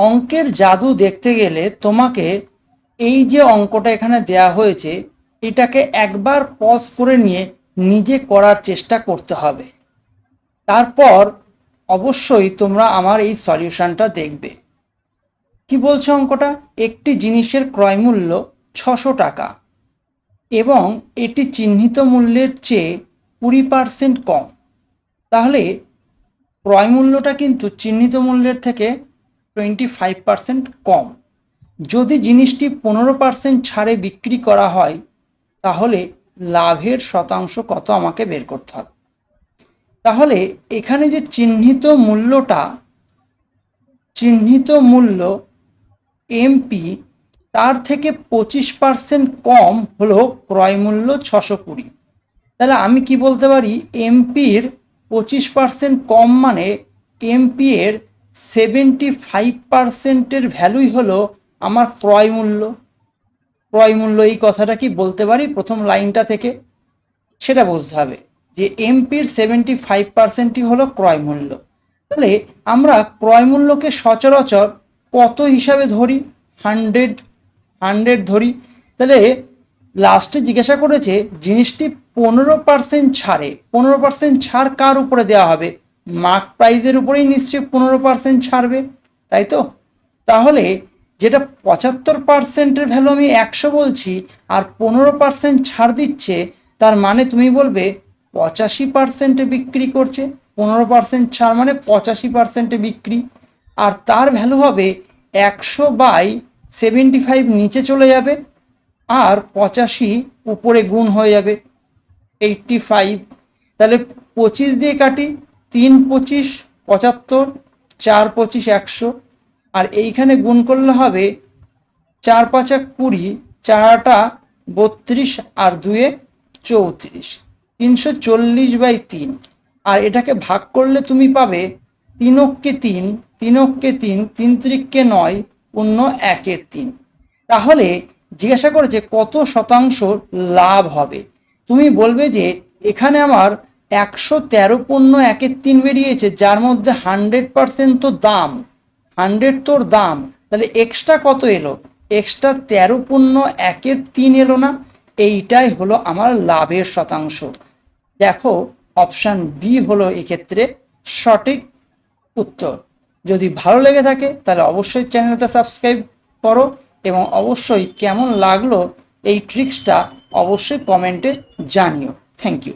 অঙ্কের জাদু দেখতে গেলে তোমাকে এই যে অঙ্কটা এখানে দেয়া হয়েছে, এটাকে একবার পজ করে নিয়ে নিজে করার চেষ্টা করতে হবে। তারপর অবশ্যই তোমরা আমার এই সলিউশনটা দেখবে। কি বলছে অঙ্কটা? একটি জিনিসের ক্রয় মূল্য ছশো টাকা এবং এটি চিহ্নিত মূল্যের চেয়ে কুড়ি পার্সেন্ট কম। তাহলে ক্রয় মূল্যটা কিন্তু চিহ্নিত মূল্যের থেকে টোয়েন্টি ফাইভ পার্সেন্ট কম। যদি জিনিসটি পনেরো পার্সেন্ট ছাড়ে বিক্রি করা হয়, তাহলে লাভের শতাংশ কত আমাকে বের করতে হবে? তাহলে এখানে যে চিহ্নিত মূল্যটা, চিহ্নিত মূল্য এমপি তার থেকে পঁচিশ পার্সেন্ট কম হলো ক্রয় মূল্য ছশো কুড়ি। তাহলে আমি কি বলতে পারি? এমপির পঁচিশ পার্সেন্ট কম মানে এমপি এর সেভেন্টি ফাইভ পার্সেন্টের ভ্যালুই হলো আমার ক্রয় মূল্য। ক্রয় মূল্য এই কথাটা কি বলতে পারি? প্রথম লাইনটা থেকে সেটা বুঝতে হবে যে এমপির সেভেন্টি ফাইভ পার্সেন্টই হলো ক্রয় মূল্য। তাহলে আমরা ক্রয় মূল্যকে সচরাচর কত হিসাবে ধরি? হান্ড্রেড হান্ড্রেড ধরি। তাহলে লাস্টে জিজ্ঞাসা করেছে, জিনিসটি পনেরো পার্সেন্ট ছাড়ে। পনেরো পার্সেন্ট ছাড় কার উপরে দেওয়া হবে? মার্ক প্রাইজের উপরেই নিশ্চয়ই পনেরো পার্সেন্ট ছাড়বে, তাই তো? তাহলে যেটা পঁচাত্তর পার্সেন্টের ভ্যালু আমি একশো বলছি আর পনেরো পার্সেন্ট ছাড় দিচ্ছে, তার মানে তুমি বলবে পঁচাশি পার্সেন্টে বিক্রি করছে, পনেরো পার্সেন্ট ছাড় মানে পঁচাশি পার্সেন্টে বিক্রি, আর তার ভ্যালু হবে একশো বাই সেভেন্টি ফাইভ নিচে চলে যাবে, আর পঁচাশি উপরে গুণ হয়ে যাবে এইটটি ফাইভ তাহলে পঁচিশ দিয়ে কাটি তিন পঁচিশ পঁচাত্তর, চার পঁচিশ একশো। আর এইখানে গুণ করলে হবে চার পাঁচা কুড়ি চারটা বত্রিশ আর দুয়ে চৌত্রিশ। তিনশো চল্লিশ বাই তিন। আর এটাকে ভাগ করলে তুমি পাবে তিনককে তিন তিনককে তিন তিন ত্রিককে নয় অন্য একের তিন। তাহলে জিজ্ঞাসা করেছে কত শতাংশ লাভ হবে? তুমি বলবে যে এখানে আমার একশো তেরো পণ্য একের তিন বেরিয়েছে, যার মধ্যে হান্ড্রেড পার্সেন্ট তো দাম। হান্ড্রেড তোর দাম। তাহলে এক্সট্রা কত এলো? এক্সট্রা তেরো পণ্য একের তিন এলো না? এইটাই হলো আমার লাভের শতাংশ। দেখো অপশান বি হলো এক্ষেত্রে সঠিক উত্তর। যদি ভালো লেগে থাকে, তাহলে অবশ্যই চ্যানেলটা সাবস্ক্রাইব করো এবং অবশ্যই কেমন লাগল এই ট্রিক্সটা অবশ্যই কমেন্টে জানিও। Thank you